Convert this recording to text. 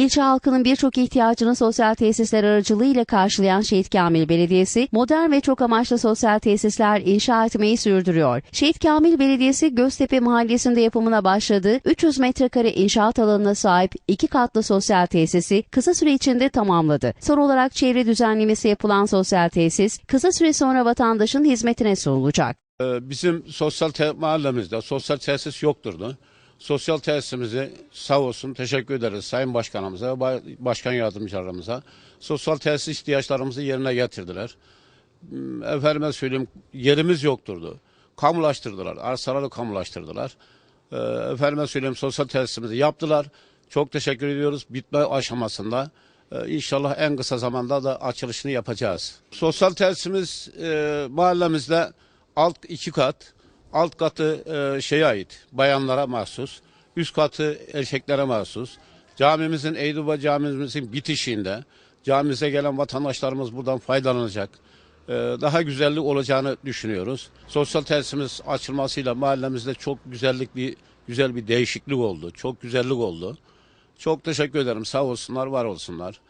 İlçe halkının birçok ihtiyacını sosyal tesisler aracılığıyla karşılayan Şehit Kamil Belediyesi, modern ve çok amaçlı sosyal tesisler inşa etmeyi sürdürüyor. Şehit Kamil Belediyesi Göztepe Mahallesi'nde yapımına başladığı 300 metrekare inşaat alanına sahip iki katlı sosyal tesisi kısa süre içinde tamamladı. Son olarak çevre düzenlemesi yapılan sosyal tesis kısa süre sonra vatandaşın hizmetine sunulacak. Ee, Bizim sosyal mahallemizde sosyal tesis yokturdu. Sosyal tesisimizi sağ olsun teşekkür ederiz Sayın Başkanımıza, ba- Başkan Yardımcılarımıza. Sosyal tesis ihtiyaçlarımızı yerine getirdiler. Hmm, Efendime söyleyeyim yerimiz yokturdu. Kamulaştırdılar, arsaları kamulaştırdılar. Ee, Efendime söyleyeyim sosyal tesisimizi yaptılar. Çok teşekkür ediyoruz bitme aşamasında. Ee, İnşallah en kısa zamanda da açılışını yapacağız. Sosyal tesisimiz e, mahallemizde alt iki kat, alt katı e, şeye ait, bayanlara mahsus, üst katı erkeklere mahsus. Camimizin, Eyduba camimizin bitişiğinde, camimize gelen vatandaşlarımız buradan faydalanacak. E, daha güzellik olacağını düşünüyoruz. Sosyal tesisimiz açılmasıyla mahallemizde çok güzellik bir güzel bir değişiklik oldu. Çok güzellik oldu. Çok teşekkür ederim. Sağ olsunlar, var olsunlar.